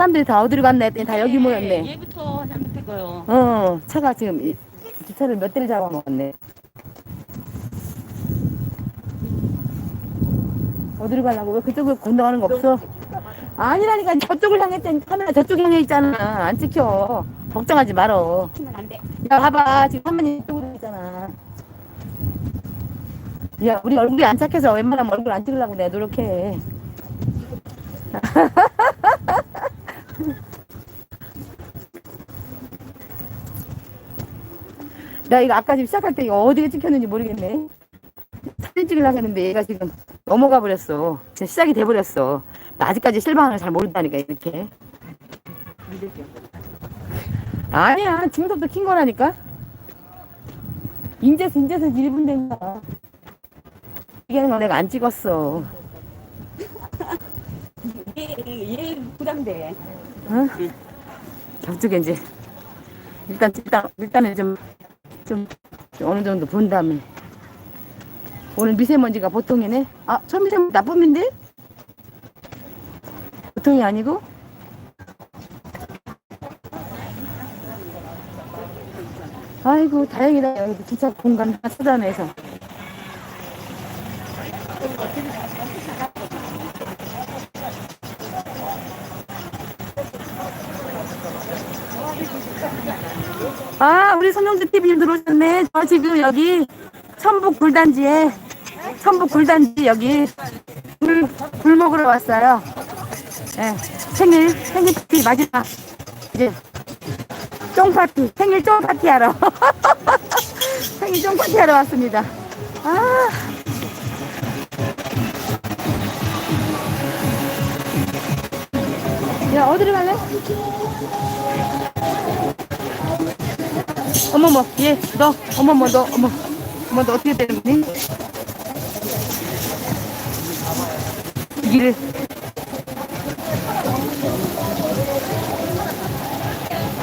사람들이 다 어디로 갔나 했더니 다 여기 모였네. 얘부터 잘못했고요. 어, 차가 지금 이 기차를 몇 대를 잡아먹었네. 어디로 가려고? 왜 그쪽으로 건너가는 거 없어? 아니라니까 저쪽을 향했더니 카메라 저쪽 향해 있잖아. 안 찍혀. 걱정하지 말어. 하면 안 돼. 야, 봐봐. 지금 화면이 이쪽으로 있잖아. 야, 우리 얼굴이 안 착해서 웬만하면 얼굴 안 찍으려고 내가 노력해. 나 이거 아까 지금 시작할 때 이거 어디에 찍혔는지 모르겠네. 사진 찍으려고 했는데 얘가 지금 넘어가 버렸어. 지금 시작이 돼 버렸어. 나 아직까지 실방을 잘 모른다니까, 이렇게. 아니야, 지금부터 킨 거라니까. 인제서, 인제서 1분 된 거야. 이게는 거 내가 안 찍었어. 얘, 얘 부담돼. 응? 저쪽에 이제, 일단, 일단, 일단은 좀, 좀, 좀 어느 정도 본 다음에. 오늘 미세먼지가 보통이네? 아, 초미세먼지 나쁨인데? 보통이 아니고? 아이고, 다행이다. 여기 기차 공간 하나 찾아내서. 아, 우리 손영주 TV님 들어오셨네. 저 지금 여기 천북 굴단지에, 천북 굴단지 여기 굴, 굴 먹으러 왔어요. 예, 생일, 생일 파티 마지막. 이제, 쫑 파티, 생일 쫑 파티 하러. 생일 쫑 파티 하러 왔습니다. 아. 야, 어디로 갈래? 어머머, 얘, 너, 어머머, 너, 어머, 어머, 너 어떻게 되는 거니? 길을.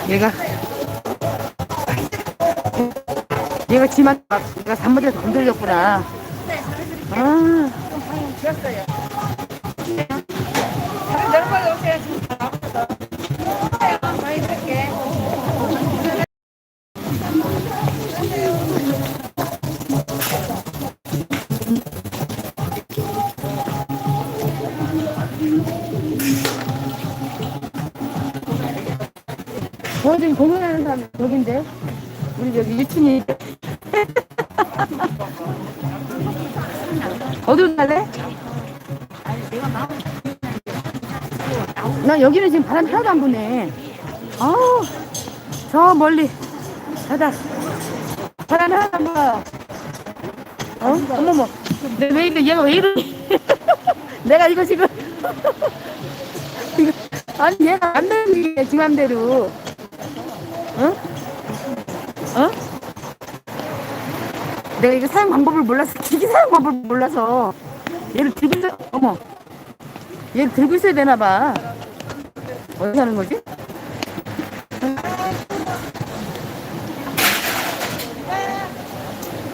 얘가, 얘가 지만, 막, 얘가 잘못해서 건들렸구나. 아, 저 지금 공연하는 사람 여긴데? 우리 여기 유춘이. 어디로 갈래? 나 여기는 지금 바람 하나도 안 부네. 아우, 저 멀리. 바다. 바람 하나도 안 불어. 어? 어머머. 내, 왜 이래, 얘가 왜 이러니? 내가 이거 지금. 아니, 얘가 안 되는 게, 지 맘대로. 어? 어? 내가 이거 사용 방법을 몰라서, 기기 사용 방법을 몰라서. 얘를 들고 있어, 어머. 얘를 들고 있어야 되나 봐. 어디 하는 거지?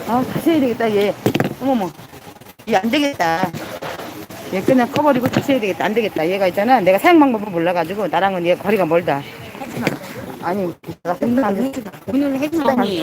아, 다시 해야 되겠다, 얘. 어머머. 얘 안 되겠다. 얘 그냥 꺼버리고 다시 해야 되겠다. 안 되겠다. 얘가 있잖아. 내가 사용 방법을 몰라가지고 나랑은 얘 거리가 멀다. 아니, 내가 생각 안 했어. 오늘 해준 언니.